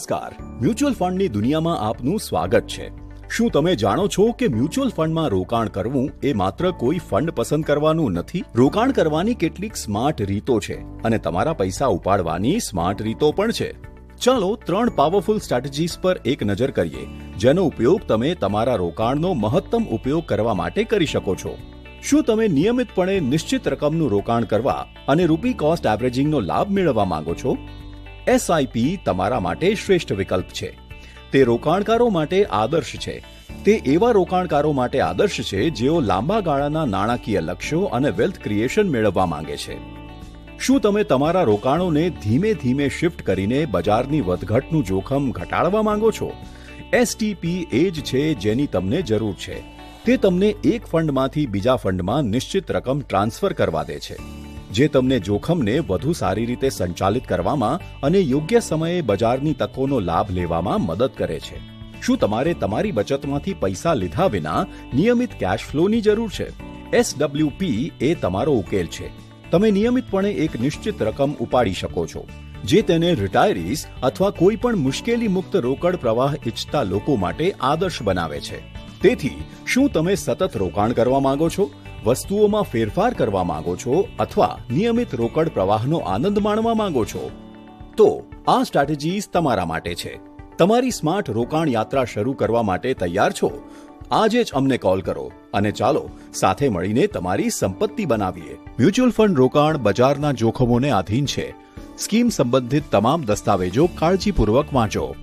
નમસ્કાર. મ્યુચ્યુઅલ ફંડની દુનિયામાં આપનું સ્વાગત છે. શું તમે જાણો છો કે મ્યુચ્યુઅલ ફંડમાં રોકાણ કરવું એ માત્ર કોઈ ફંડ પસંદ કરવાનું નથી? રોકાણ કરવાની કેટલીક સ્માર્ટ રીતો છે અને તમારા પૈસા ઉપાડવાની સ્માર્ટ રીતો પણ છે. ચાલો ત્રણ પાવરફુલ સ્ટ્રેટેજીસ પર એક નજર કરીએ, જેનો ઉપયોગ તમે તમારા રોકાણનો મહત્તમ ઉપયોગ કરવા માટે કરી શકો છો. શું તમે નિયમિતપણે નિશ્ચિત રકમનું રોકાણ કરવા અને રૂપી કોસ્ટ એવરેજિંગનો લાભ મેળવવા માંગો છો? એસઆઈપી તમારા માટે શ્રેષ્ઠ વિકલ્પ છે. તે રોકાણકારો માટે આદર્શ છે. તે એવા રોકાણકારો માટે આદર્શ છે જેઓ લાંબા ગાળાના નાણાકીય લક્ષ્યો અને વેલ્થ ક્રિએશન મેળવવા માંગે છે. શું તમે તમારા રોકાણોને ધીમે ધીમે શિફ્ટ કરીને બજારની વધઘટનું જોખમ ઘટાડવા માંગો છો? એસટીપી એ જ છે જેની તમને જરૂર છે. તે તમને એક ફંડમાંથી બીજા ફંડમાં નિશ્ચિત રકમ ટ્રાન્સફર કરવા દે છે. જે તમને જોખમને વધુ સારી રીતે સંચાલિત કરવામાં અને યોગ્ય સમયે બજારની તકોનો લાભ લેવામાં મદદ કરે છે. શું તમારે તમારી બચતમાંથી પૈસા લીધા વિના નિયમિત કેશ ફ્લોની જરૂર છે? એસડબ્લ્યુપી એ તમારો ઉકેલ છે. તમે નિયમિતપણે એક નિશ્ચિત રકમ ઉપાડી શકો છો, જે તેને રિટાયરીઝ અથવા કોઈ પણ મુશ્કેલી મુક્ત રોકડ પ્રવાહ ઇચ્છતા લોકો માટે આદર્શ બનાવે છે. તેથી, શું તમે સતત રોકાણ કરવા માંગો છો? વસ્તુઓમાં ફેરફાર કરવા માંગો છો અથવા નિયમિત રોકડ પ્રવાહનો આનંદ માણવા માંગો છો? તો આ સ્ટ્રેટેજીસ તમારા માટે છે. તમારી સ્માર્ટ રોકાણ યાત્રા શરૂ કરવા માટે તૈયાર છો? આજે જ અમને કોલ કરો અને ચાલો સાથે મળીને તમારી સંપત્તિ બનાવીએ. મ્યુચ્યુઅલ ફંડ રોકાણ બજારના જોખમોને આધીન છે. સ્કીમ સંબંધિત તમામ દસ્તાવેજો કાળજીપૂર્વક વાંચો.